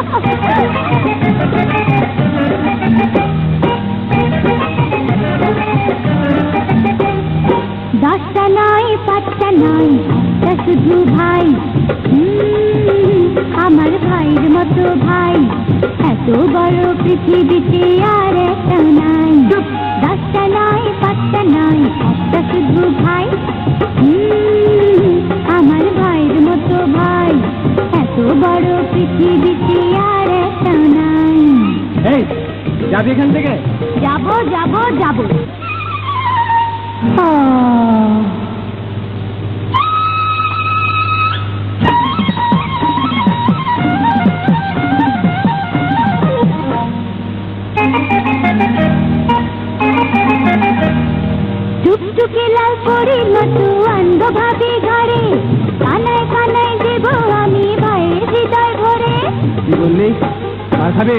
দশটা নাই পাঁচটা নাই একটা শুধু ভাই। আমার ভাইয়ের মতো ভাই। এত বড় পৃথিবীতে আর একটা নাই। দশটা নাই পাঁচটা নাই একটা শুধু ভাই। আমার ভাইয়ের মতো ভাই। এত বড় পৃথিবী যাবি এখান থেকে? যাব যাব যাব। টুকটুকে লাল আনন্দ ভাবি ঘরে। কানায় কানায় দেব আমি ভাইয়ের হৃদয় ভরে। কি বললি? আর খাবে?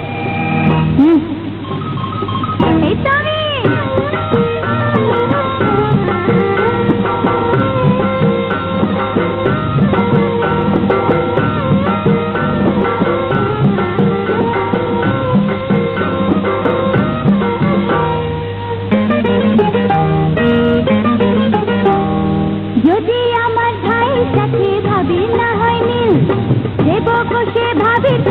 যদি আমার ভাইয়ের সাথে ভাবির না হয় মিল দেব ভাবির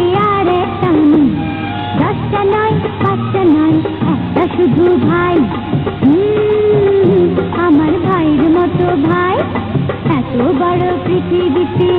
শুধু ভাই। আমার ভাইয়ের মতো ভাই। এত বড় পৃথিবীতে